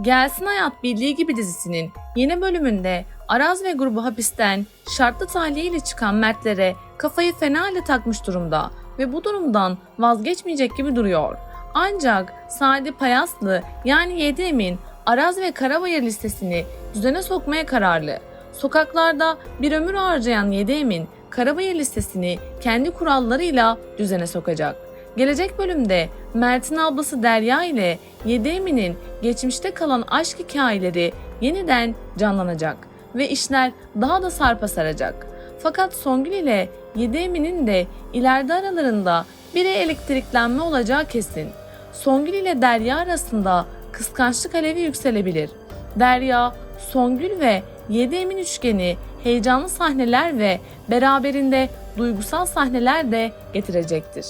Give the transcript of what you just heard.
Gelsin Hayat Bildiği Gibi dizisinin yeni bölümünde Araz ve grubu hapisten şartlı tahliye ile çıkan Mertlere kafayı fena halde takmış durumda ve bu durumdan vazgeçmeyecek gibi duruyor. Ancak Sadi Payaslı yani Yedi Emin Araz ve Karabayır listesini düzene sokmaya kararlı. Sokaklarda bir ömür harcayan Yedi Emin Karabayır listesini kendi kurallarıyla düzene sokacak. Gelecek bölümde Mert'in ablası Derya ile Yedi Emin'in geçmişte kalan aşk hikayeleri yeniden canlanacak ve işler daha da sarpa saracak. Fakat Songül ile Yedi Emin'in de ileride aralarında bir elektriklenme olacağı kesin. Songül ile Derya arasında kıskançlık alevi yükselebilir. Derya, Songül ve Yedi Emin üçgeni heyecanlı sahneler ve beraberinde duygusal sahneler de getirecektir.